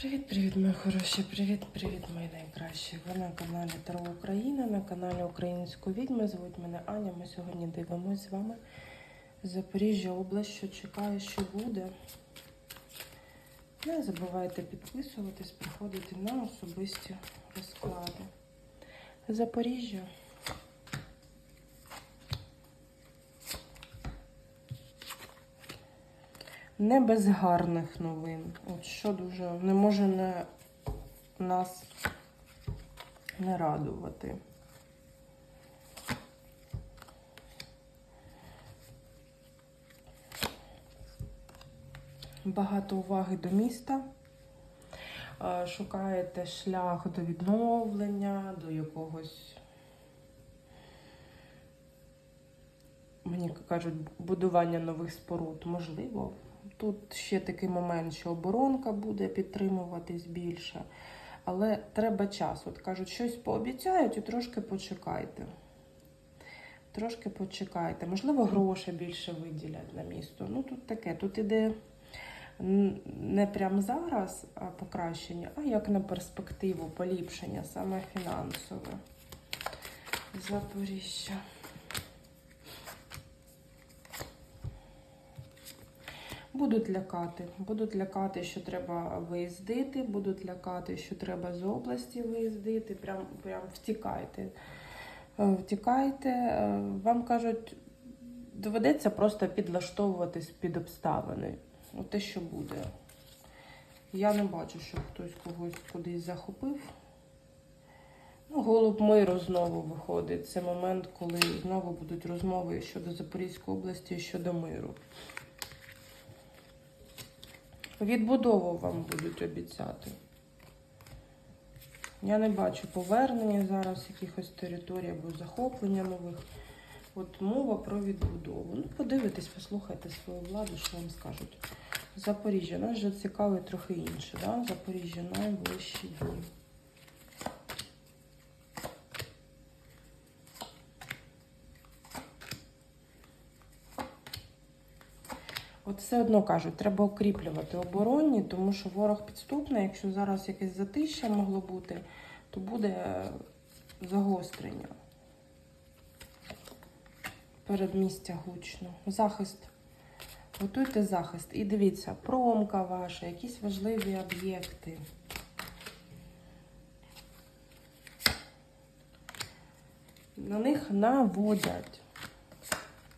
Привіт-привіт, мої хороші! Привіт-привіт, мої найкращі! Ви на каналі Таро Україна, на каналі Української відьми. Звуть мене Аня. Ми сьогодні дивимося з вами Запоріжжя область, що чекає, що буде. Не забувайте підписуватись, приходити на особисті розклади. Запоріжжя. Не без гарних новин. От що дуже не може не нас не радувати. Багато уваги до міста. Е, Шукаєте шлях до відновлення, до якогось, мені кажуть, будування нових споруд. Можливо, Тут ще такий момент, що оборонка буде підтримуватись більше. Але треба час. От кажуть, щось пообіцяють і трошки почекайте. Трошки почекайте. Можливо, гроші більше виділять на місто. Ну, тут таке. Тут іде не прямо зараз покращення, а як на перспективу, поліпшення, саме фінансове. Запоріжжя. Будуть лякати. Будуть лякати, що треба виїздити, будуть лякати, що треба з області виїздити. Прям, прям втікайте. Е, Втікайте. Е, Вам кажуть, доведеться просто підлаштовуватись під обставини. От те, що буде. Я не бачу, щоб хтось когось кудись захопив. Ну, Голуб миру знову виходить. Це момент, коли знову будуть розмови щодо Запорізької області, щодо миру. Відбудову вам будуть обіцяти. Я не бачу повернення зараз якихось територій або захоплення нових. От мова про відбудову. Ну, подивитесь, послухайте свою владу, що вам скажуть. Запоріжжя. Нас вже цікавить трохи інше. Да? Запоріжжя найближчі дні. От все одно кажуть, треба укріплювати оборонні, тому що ворог підступний. Якщо зараз якесь затища могло бути, то буде загострення. Передмістя гучно. Захист. Готуйте захист. І дивіться, промка ваша, якісь важливі об'єкти. На них наводять.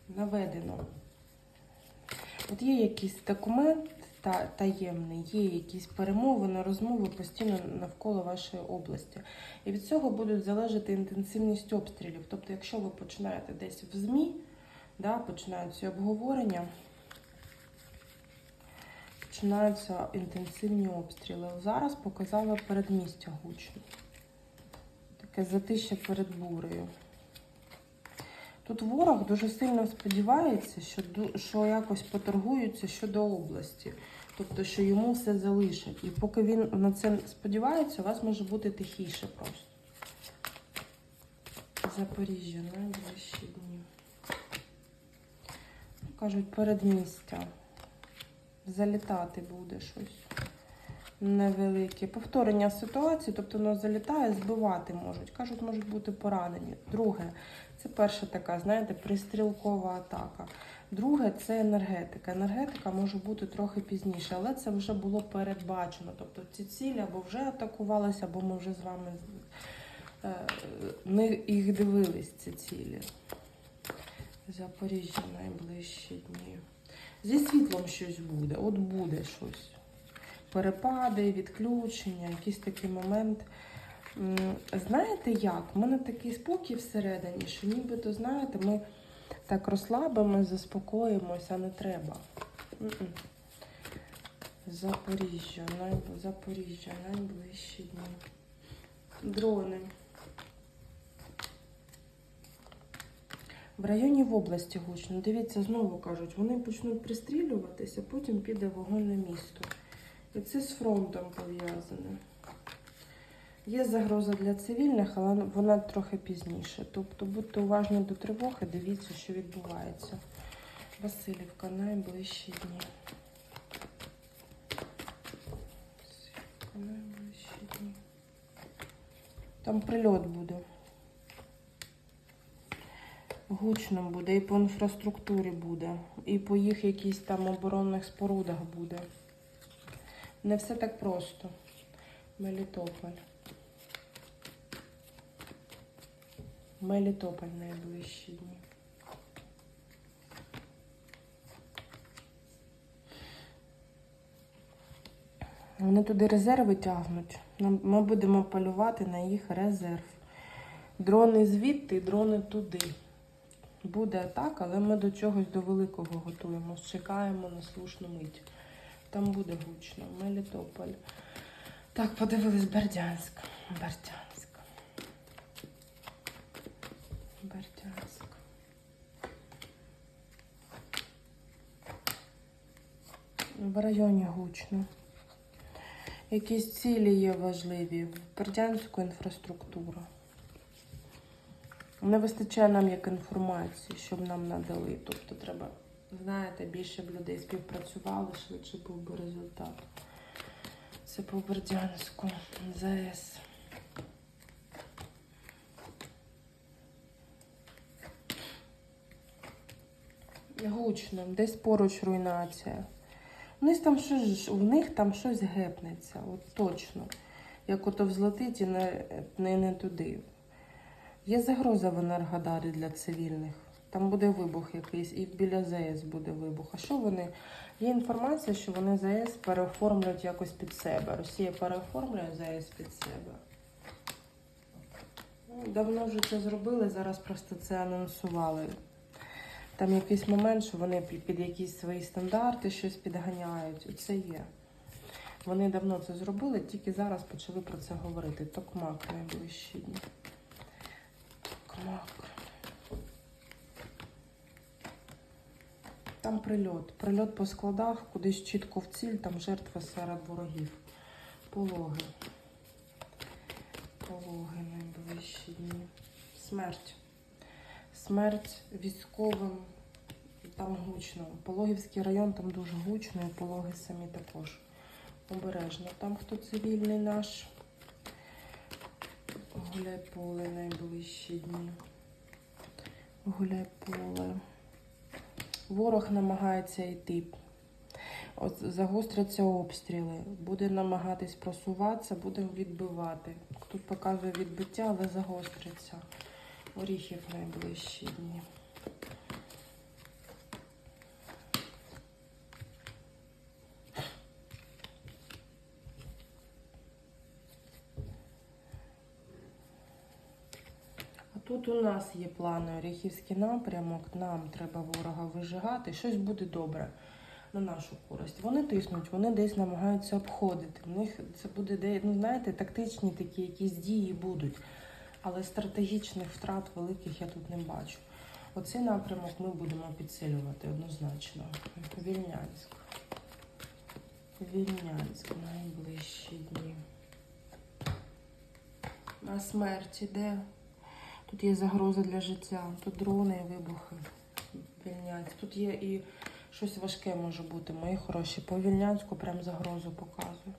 Наведено. От є якийсь документ та, таємний, є якісь перемовини, розмови постійно навколо вашої області. І від цього будуть залежати інтенсивність обстрілів. Тобто, якщо ви починаєте десь в ЗМІ, да, починаються обговорення, починаються інтенсивні обстріли. Зараз показала передмістя гучно. Таке затище перед бурею. Тут ворог дуже сильно сподівається, що що якось поторгуються щодо області, тобто, що йому все залишать. І поки він на це сподівається, у вас може бути тихіше просто. Запоріжжя найближчі дні. Кажуть, передмістя. Залітати буде щось невелике. Повторення ситуації, тобто воно залітає, збивати можуть. Кажуть, можуть бути поранені. Друге, це перша така, знаєте, пристрілкова атака. Друге це енергетика. Енергетика може бути трохи пізніше, але це вже було передбачено. Тобто ці цілі або вже атакувалися, або ми вже з вами не їх дивились, ці цілі. Запоріжжя найближчі дні. Зі світлом щось буде, от буде щось. Перепади, відключення, якийсь такий момент. Знаєте як? У мене такий спокій всередині, що нібито, знаєте, ми так розслабимо, заспокоїмося, не треба. Запоріжжя, най... Запоріжжя, найближчі дні. Дрони. В районі в області гучно. Дивіться, знову кажуть, вони почнуть пристрілюватися, потім піде вогонь на місто. І це з фронтом пов'язане. Є загроза для цивільних, але вона трохи пізніше. Тобто будьте уважні до тривоги, дивіться, що відбувається. Васильівка найближчі дні. Там прильот буде. Гучно буде, і по інфраструктурі буде, і по їх якісь там оборонних спорудах буде. Не все так просто. Мелітополь. Мелітополь найближчі дні. Вони туди резерви тягнуть. Ми будемо полювати на їх резерв. Дрони звідти, дрони туди. Буде так, але ми до чогось до великого готуємо. Чекаємо на слушну мить. Там буде гучно. Мелітополь. Так, подивились. Бердянськ. Бердянськ. В районі гучно. Якісь цілі є важливі. В Бердянську інфраструктура. Не вистачає нам як інформації, щоб нам надали. Тобто треба, знаєте, більше б людей співпрацювали, швидше був би результат. Це по Бердянську, ЗАЕС. Гучно, десь поруч руйнація. У них там щось, у них там щось гепнеться, от точно. Як ото взлетить і не, не, не туди. Є загроза в Енергодарі для цивільних. Там буде вибух якийсь, і біля ЗАЕС буде вибух. А що вони? Є інформація, що вони ЗАЕС переоформлюють якось під себе. Росія переоформлює ЗАЕС під себе. Ну, Давно вже це зробили, зараз просто це анонсували. Там якийсь момент, що вони під, якісь свої стандарти щось підганяють. Це є. Вони давно це зробили, тільки зараз почали про це говорити. Токмак найближчі дні. Токмак. Там прильот. Прильот по складах, кудись чітко в ціль, там жертви серед ворогів. Пологи. Пологи найближчі дні. Смерть. Смерть військовим. Там гучно. Пологівський район там дуже гучно, і пологи самі також. Обережно. Там хто цивільний наш. Гуляй поле найближчі дні. Гуляй поле. Ворог намагається йти. От загостряться обстріли. Буде намагатись просуватися, буде відбивати. Тут показує відбиття, але загостриться. Оріхів найближчі дні. Тут у нас є плани Оріхівський напрямок. Нам треба ворога вижигати. Щось буде добре на нашу користь. Вони тиснуть, вони десь намагаються обходити. В них це буде де, ну знаєте, тактичні такі якісь дії будуть. Але стратегічних втрат великих я тут не бачу. Оцей напрямок ми будемо підсилювати однозначно. Вільнянськ. Вільнянськ найближчі дні. На смерті де? Тут є загроза для життя, тут дрони вибухи. Вільнянськ. Тут є і щось важке може бути. Мої хороші. По Вільнянську прям загрозу показую.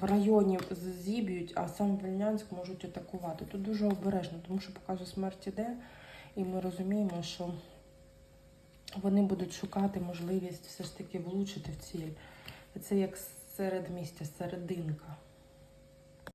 В районі зіб'ють, а сам Вільнянськ можуть атакувати. Тут дуже обережно, тому що показує смерть іде, і ми розуміємо, що вони будуть шукати можливість все ж таки влучити в ціль. Це як серед місця, серединка.